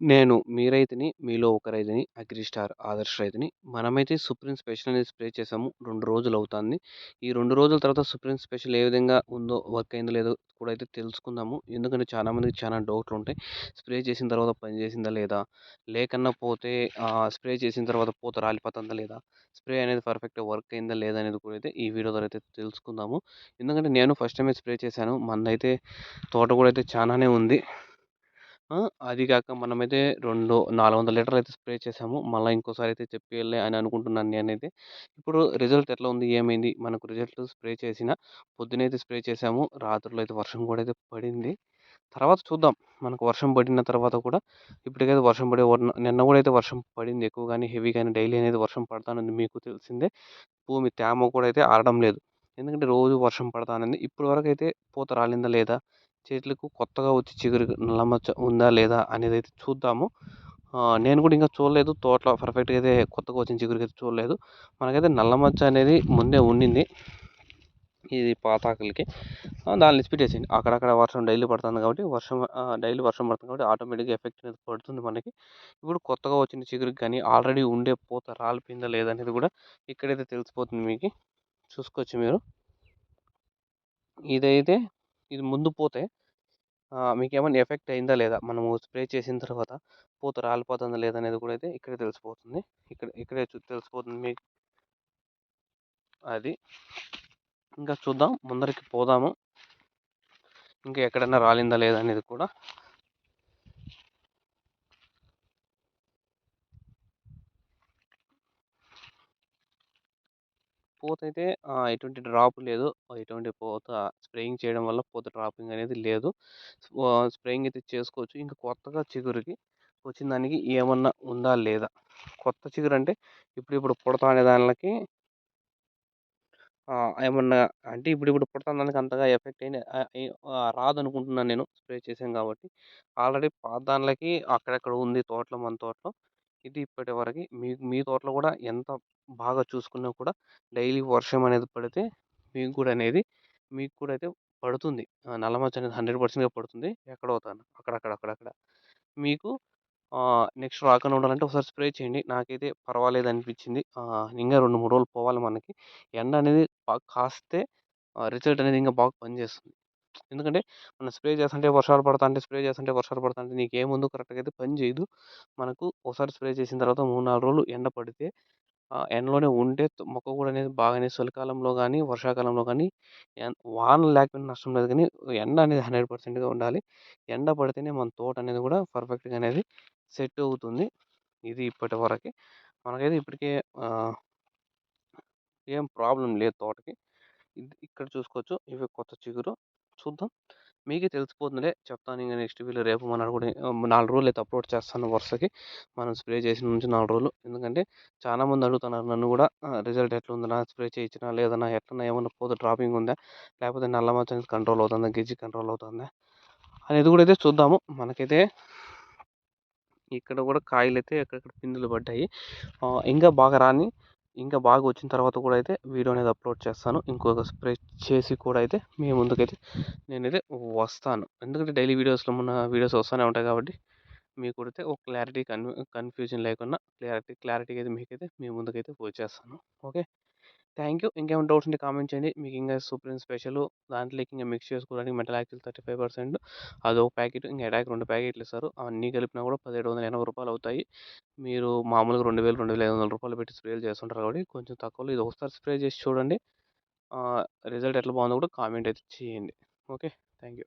నేను మీ రైతుని, మీలో ఒక రైతుని, అగ్రి స్టార్ ఆదర్శ్ రైతుని. మనమైతే సుప్రీం స్పెషల్ అనేది స్ప్రే చేసాము. 2 రోజులవుతాంది. ఈ 2 రోజుల తర్వాత సుప్రీం స్పెషల్ ఏ విధంగా ఉందో, వర్క్ అయిందో లేదో కూడా అయితే తెలుసుకుందాము. ఎందుకంటే చాలా మందికి చాలా డౌట్లుంటాయి. స్ప్రే చేసిన తర్వాత పనిచేసిందా లేదా? లేకన్నా పోతే ఆహ్, స్ప్రే చేసిన తర్వాత పూత రాలిపోతుందా లేదా? స్ప్రే అనేది పర్ఫెక్ట్‌గా వర్క్ అయిందా లేదా? అనేది కూడా అయితే ఈ వీడియో ద్వారా అయితే తెలుసుకుందాము. ఎందుకంటే నేను ఫస్ట్ టైమే స్ప్రే చేశాను. మనదైతే తోట కూడా అయితే చాలానే ఉంది. అది కాక మనమైతే 2 400 లీటర్లు అయితే స్ప్రే చేసాము. మళ్ళీ ఇంకోసారి అయితే చెప్పియాలిలే అని అనుకుంటున్నాను నేనైతే. ఇప్పుడు రిజల్ట్ ఎట్లా ఉంది? ఏమైంది? మనకు రిజల్ట్ స్ప్రే చేసిన పొద్దునైతే స్ప్రే చేసాము. రాత్రిలో అయితే వర్షం కూడా అయితే పడింది. తర్వాత చూద్దాం. మనకు వర్షం పడిన తర్వాత కూడా ఇప్పటికైతే వర్షం పడే నిన్న కూడా అయితే వర్షం పడింది ఎక్కువగాని హెవీ కానీ డైలీ అనేది వర్షం పడతానని మీకు తెలిసిందే. భూమి తేమ కూడా అయితే ఆడడం లేదు. ఎందుకంటే రోజు వర్షం పడతానని ఇప్పటి అయితే పూత రాలిందా లేదా? చెట్లకు కొత్తగా వచ్చి చిగురు నల్ల మచ్చ ఉందా లేదా? అనేది అయితే చూద్దాము. నేను కూడా ఇంకా చూడలేదు. తోటలో పర్ఫెక్ట్‌గా అయితే కొత్తగా వచ్చిన చిగురుకైతే చూడలేదు. మనకైతే నల్ల మచ్చ అనేది ముందే ఉండింది. ఇది పాతాకులకి దాన్ని ఇడిచిపెట్టేసేయండి. అక్కడక్కడ వర్షం డైలీ పడుతుంది కాబట్టి వర్షం డైలీ వర్షం పడుతుంది కాబట్టి ఆటోమేటిక్‌గా ఎఫెక్ట్ అనేది పడుతుంది మనకి. ఇప్పుడు కొత్తగా వచ్చిన చిగురుకి కానీ ఆల్రెడీ ఉండే పూత రాలిపోయిందా లేదా? అనేది కూడా ఇక్కడైతే తెలిసిపోతుంది మీకు చూసుకోవచ్చు మీరు. ఇదైతే ఇది ముందు పోతే మీకు ఏమైనా ఎఫెక్ట్ అయిందా లేదా? మనము స్ప్రే చేసిన తర్వాత పూత రాలిపోతుందా లేదా? అనేది కూడా అయితే ఇక్కడే తెలిసిపోతుంది. ఇక్కడ ఇక్కడే తెలిసిపోతుంది మీకు. అది. ఇంకా చూద్దాం. ముందరికి పోదాము. ఇంకా ఎక్కడైనా రాలిందా లేదా? అనేది కూడా. పూత అయితే ఎటువంటి డ్రాప్ లేదు. ఎటువంటి పూత స్ప్రేయింగ్ చేయడం వల్ల పూత డ్రాపింగ్ అనేది లేదు. స్ప్రేయింగ్ అయితే చేసుకోవచ్చు. ఇంకా కొత్తగా చిగురుకి వచ్చిన దానికి ఏమన్నా ఉందా లేదా? కొత్త చిగురు అంటే ఇప్పుడు ఇప్పుడు పుడతానే అనే దానికి ఏమన్నా అంటే ఇప్పుడు ఇప్పుడు దానికి అంతగా ఎఫెక్ట్ అయిన రాదనుకుంటున్నాను నేను. స్ప్రే చేశాను కాబట్టి. ఆల్రెడీ పాత దానిలకి అక్కడక్కడ ఉంది తోటలో మన తోటలో. ఇది ఇప్పటివరకి మీ మీ తోటలో కూడా ఎంత బాగా చూసుకున్నా కూడా డైలీ వర్షం అనేది పడితే మీకు కూడా అనేది మీకు కూడా అయితే పడుతుంది. నల్లమచ్చ నల్ల మచ్చ అనేది హండ్రెడ్ పర్సెంట్గా పడుతుంది. ఎక్కడో అక్కడక్కడ అక్కడక్కడ. మీకు నెక్స్ట్ రాకుండా ఉండాలంటే ఒకసారి స్ప్రే చేయండి. నాకైతే పర్వాలేదు అనిపించింది. ఇంకా రెండు మూడు రోజులు పోవాలి మనకి. ఎండ అనేది బాగా కాస్తే రిజల్ట్ అనేది ఇంకా బాగా పనిచేస్తుంది. ఎందుకంటే మనం స్ప్రే చేస్తుంటే వర్షాలు పడతాంటే, స్ప్రే చేస్తుంటే వర్షాలు పడతాంటే నీకేముందో కరెక్ట్‌గా అయితే పని చేయదు. మనకు ఒకసారి స్ప్రే చేసిన తర్వాత 3, 4 రోజులు ఎండ పడితే ఎండలోనే ఉంటే మొక్క కూడా అనేది బాగానే చలికాలంలో కానీ వర్షాకాలంలో కానీ ఎన్ వానలు లేకపోయినా నష్టం లేదు కానీ ఎండ అనేది హండ్రెడ్ పర్సెంట్గా ఉండాలి. ఎండ పడితేనే మన తోట అనేది కూడా పర్ఫెక్ట్‌గా అనేది సెట్ అవుతుంది. ఇది ఇప్పటి వరకి. మనకైతే ఇప్పటికే ఏం ప్రాబ్లం లేదు తోటకి. ఇక్కడ చూసుకోవచ్చు. ఇవి కొత్త చిగురు. చూద్దాం. మీకే తెలిసిపోతుందిలే. చెప్తాను ఇంకా నెక్స్ట్ వీళ్ళు రేపు మర్నాడు కూడా నాలుగు రోజులు అయితే అప్లోడ్ చేస్తాను వరుసకి. మనం స్ప్రే చేసిన నుంచి నాలుగు రోజులు. ఎందుకంటే చాలా మంది అడుగుతున్నారు నన్ను కూడా రిజల్ట్ రిజల్ట్ ఎట్లుందన్నా? స్ప్రే చేయించినా లేదన్నా? ఎట్లన్నా ఏమన్నా పోతే డ్రాపింగ్ ఉందా? లేకపోతే నల్ల మచ్చ అనేది కంట్రోల్ అవుతుందా? గిజ్జి కంట్రోల్ అవుతుందా? అనేది కూడా అయితే చూద్దాము. మనకైతే ఇక్కడ కూడా కాయలు అయితే ఎక్కడెక్కడ పిందెలు పడ్డాయి. ఇంకా బాగా రాని ఇంకా బాగా వచ్చిన తర్వాత కూడా అయితే వీడియో అనేది అప్లోడ్ చేస్తాను. ఇంకొక స్ప్రే చేసి కూడా అయితే మీ ముందుకైతే నేనైతే వస్తాను. ఎందుకంటే డైలీ వీడియోస్‌లో ఉన్న వీడియోస్ వస్తూనే ఉంటాయి కాబట్టి మీకు కూడా అయితే ఒక క్లారిటీ కన్ కన్‌ఫ్యూజన్ లేకుండా క్లారిటీ క్లారిటీగా అయితే మీకైతే మీ ముందుకైతే వచ్చేస్తాను. ఓకే. Thank you. ఇంకేమైనా డౌట్స్ ఉంటే కామెంట్ చేయండి. మీకు ఇంకా సుప్రీం స్పెషల్ దాంట్లోకి ఇంకా మిక్స్ చేసుకోవడానికి మెటల్ యాక్సిల్ 35% అదొక ప్యాకెట్ ఇంకా అటాక్ రెండు ప్యాకెట్లు ఇస్తారు. అవన్నీ కలిపినా కూడా పదిహేడు వందల ఎనభై రూపాయలు అవుతాయి. మీరు మామూలుగా 2000, 2500 రూపాయలు పెట్టి స్ప్రేలు చేస్తుంటారు కాబట్టి కొంచెం తక్కువలో ఇది ఒకసారి స్ప్రే చేసి చూడండి. రిజల్ట్ ఎట్లా బాగుందో కూడా కామెంట్ అయితే చేయండి. ఓకే. Thank you.